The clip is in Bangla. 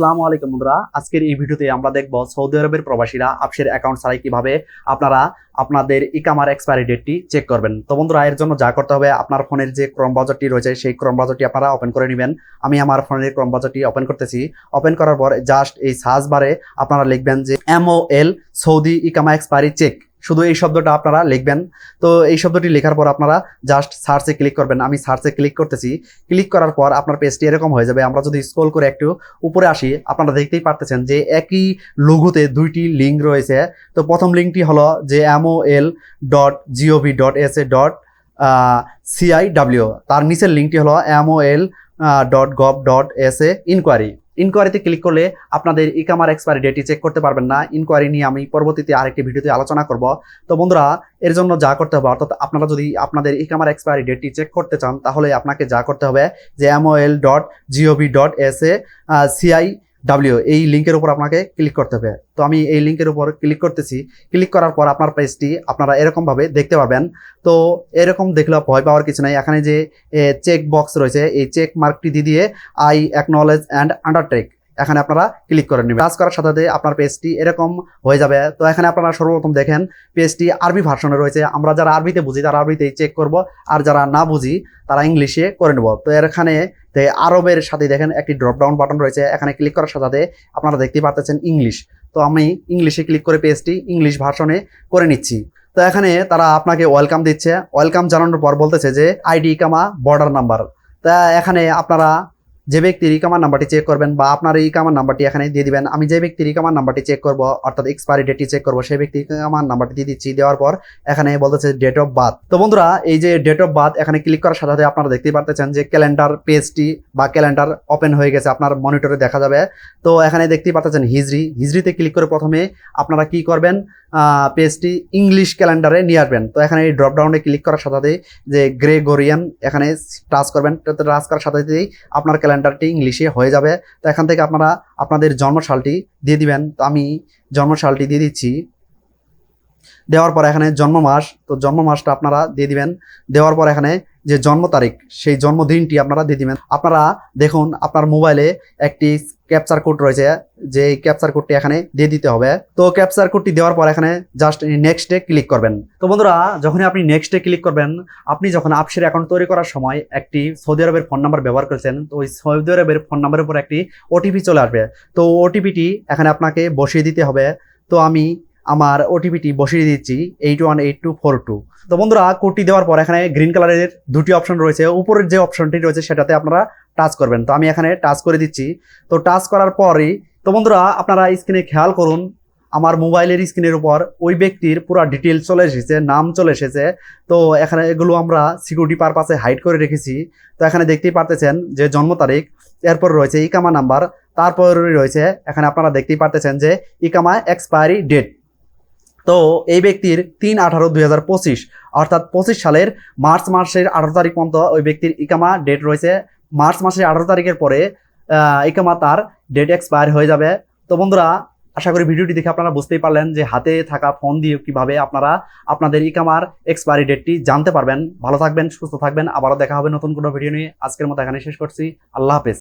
আসসালামু আলাইকুম বন্ধুরা। আজকের এই ভিডিওতে আমরা দেখব সৌদি আরবের প্রবাসীরা আপসের অ্যাকাউন্ট ছাড়াই কীভাবে আপনারা আপনাদের ইকামার এক্সপায়ারি ডেটটি চেক করবেন। তো বন্ধুরা, এর জন্য যা করতে হবে, আপনার ফোনের যে ক্রম বাজারটি রয়েছে, সেই ক্রম বাজারটি আপনারা ওপেন করে নেবেন। আমি আমার ফোনের ক্রম বাজারটি ওপেন করতেছি। ওপেন করার পর জাস্ট এই সার্চ বারে আপনারা লিখবেন যে এমওএল সৌদি ইকামা এক্সপায়ারি চেক শুধু এই শব্দটা আপনারা লিখবেন। তো এই শব্দটি লেখার পর আপনারা জাস্ট সার্চে ক্লিক করবেন। আমি সার্চে ক্লিক করতেছি। ক্লিক করার পর আপনার পেজটি এরকম হয়ে যাবে। আমরা যদি স্ক্রল করে একটু উপরে আসি, আপনারা দেখতেই পারতেছেন যে একই লঘুতে দুইটি লিঙ্ক রয়েছে। তো প্রথম লিঙ্কটি হলো যে MO L dot GOV dot S A dot CIW তার নিচের লিঙ্কটি হলো MO L dot gov dot S A inquiry ইনকোয়ারিতে click করলে আপনাদের ইকামার এক্সপায়ারি ডেটটি চেক করতে পারবেন না। ইনকোয়ারি নিয়ে আমি পরবর্তীতে আরেকটি ভিডিওতে আলোচনা করব। তো বন্ধুরা, এর জন্য যা করতে হবে, অর্থাৎ আপনারা যদি আপনাদের ইকামার এক্সপায়ারি ডেটটি চেক করতে চান, তাহলে আপনাকে যা করতে হবে যে MOL dot GOV dot S A CI W এই লিঙ্কের উপর আপনাকে ক্লিক করতে হবে। তো আমি এই লিঙ্কের উপর ক্লিক করতেছি। ক্লিক করার পর আপনার পেজটি আপনারা এরকমভাবে দেখতে পাবেন তো এরকম দেখলে ভয় পাওয়ার কিছু নাই। এখানে যে চেক বক্স রয়েছে, এই চেক মার্কটি দিয়ে দিয়ে আই অ্যাকনোলেজ অ্যান্ড আন্ডারটেক এখানে আপনারা ক্লিক করে নেবেন। কাজ করার সাথে আপনার পেজটি এরকম হয়ে যাবে। তো এখানে আপনারা সর্বপ্রথম দেখেন পেজটি আরবি ভার্সনে রয়েছে। আমরা যারা আরবিতে বুঝি, তারা আরবিতেই চেক করব। আর যারা না বুঝি, তারা ইংলিশে করে নেব। তো এখানে আরবের সাথে দেখেন একটি ড্রপ ডাউন বাটন রয়েছে। এখানে ক্লিক করার সাথে আপনারা দেখতেই পাচ্ছেন ইংলিশ। তো আমি ইংলিশে ক্লিক করে পেজটি ইংলিশ ভার্সনে করে নিচ্ছি। তো এখানে তারা আপনাকে ওয়েলকাম দিচ্ছে। ওয়েলকাম জানানোর পর বলতেছে যে আইডি কামা বর্ডার নাম্বার তা এখানে আপনারা যে ব্যক্তির ইকামার নাম্বারটি চেক করবেন বা আপনার এই ইকামার নাম্বারটি এখানে দিয়ে দিবেন, আমি যে ব্যক্তির ইকামার নাম্বারটি চেক করব, অর্থাৎ এক্সপায়ারি ডেটটি চেক করব, সেই ব্যক্তি ইকামার নাম্বারটি দিয়ে দিচ্ছি, দেওয়ার পর এখানে বলতেছে ডেট অফ বার্থ তো বন্ধুরা, এই যে ডেট অফ বার্থ এখানে ক্লিক করার সাথে সাথে আপনারা দেখতেই পারতেছেন যে ক্যালেন্ডার পেজটি বা ক্যালেন্ডার ওপেন হয়ে গেছে, আপনার মনিটরে দেখা যাবে। তো এখানে দেখতেই পাচ্ছেন হিজড়ি হিজড়িতে ক্লিক করে প্রথমে আপনারা কি করবেন? পেজটি ইংলিশ ক্যালেন্ডারে নিয়ে আসবেন। তো এখানে এই ড্রপডাউনে ক্লিক করার সাথে সাথে যে গ্রেগোরিয়ান এখানে টাচ করবেন টাচ করার সাথে সাথেই আপনার ক্যালেন্ডারটি ইংলিশে হয়ে যাবে। তো এখান থেকে আপনারা আপনাদের জন্মসালটি দিয়ে দিবেন। তো আমি জন্মসালটি দিয়ে দিচ্ছি। দেওয়ার পর এখানে জন্ম মাস, তো জন্ম মাসটা আপনারা দিয়ে দিবেন। দেওয়ার পর এখানে যে জন্ম তারিখ, সেই জন্মদিনটি আপনারা দিয়ে দিবেন। আপনারা দেখুন, আপনার মোবাইলে একটি ক্যাপচার কোড রয়েছে, যে ক্যাপচার কোডটি এখানে দিয়ে দিতে হবে। তো ক্যাপচার কোডটি দেওয়ার পর এখানে জাস্ট নেক্সটে ক্লিক করবেন। তো বন্ধুরা, যখনই আপনি নেক্সটে ক্লিক করবেন, আপনি যখন আপসের অ্যাকাউন্ট তৈরি করার সময় একটি সৌদি আরবের ফোন নাম্বার ব্যবহার করেছেন, তো ওই সৌদি আরবের ফোন নাম্বারের উপর একটি ওটিপি চলে আসবে। তো ওটিপিটি এখানে আপনাকে বসিয়ে দিতে হবে। তো আমি আমার ওটিপিটি বসিয়ে দিচ্ছি eight one eight two four two তো বন্ধুরা, কোডটি দেওয়ার পর এখানে গ্রিন কালারের দুটি অপশন রয়েছে, উপরের যে অপশনটি রয়েছে সেটাতে আপনারা টাচ করবেন। তো আমি এখানে টাচ করে দিচ্ছি। তো টাচ করার পরই, তো বন্ধুরা, আপনারা স্ক্রিনে খেয়াল করুন, আমার মোবাইলের স্ক্রিনের উপর ওই ব্যক্তির পুরো ডিটেলস চলে এসেছে, নাম চলে এসেছে। তো এখানে এগুলো আমরা সিকিউরিটি পারপাসে হাইড করে রেখেছি। তো এখানে দেখতেই পারতেছেন যে জন্ম তারিখ, এরপর রয়েছে ইকামা নাম্বার তারপর রয়েছে, এখানে আপনারা দেখতেই পারতেছেন যে ইকামা এক্সপায়ারি ডেট তো এই ব্যক্তির তিন আঠারো দুই হাজার পঁচিশ, অর্থাৎ পঁচিশ সালের মার্চ মাসের আঠারো তারিখ পর্যন্ত ওই ব্যক্তির ইকামা ডেট রয়েছে। মার্চ মাসের আঠারো তারিখের পরে ইকামা তার ডেট এক্সপায়ার হয়ে যাবে। তো বন্ধুরা, আশা করি ভিডিওটি দেখে আপনারা বুঝতেই পারলেন যে হাতে থাকা ফোন দিয়ে কীভাবে আপনারা আপনাদের ইকামার এক্সপায়ারি ডেটটি জানতে পারবেন। ভালো থাকবেন, সুস্থ থাকবেন। আবারও দেখা হবে নতুন কোনো ভিডিও নিয়ে। আজকের মতো এখানে শেষ করছি। আল্লাহ হাফেজ।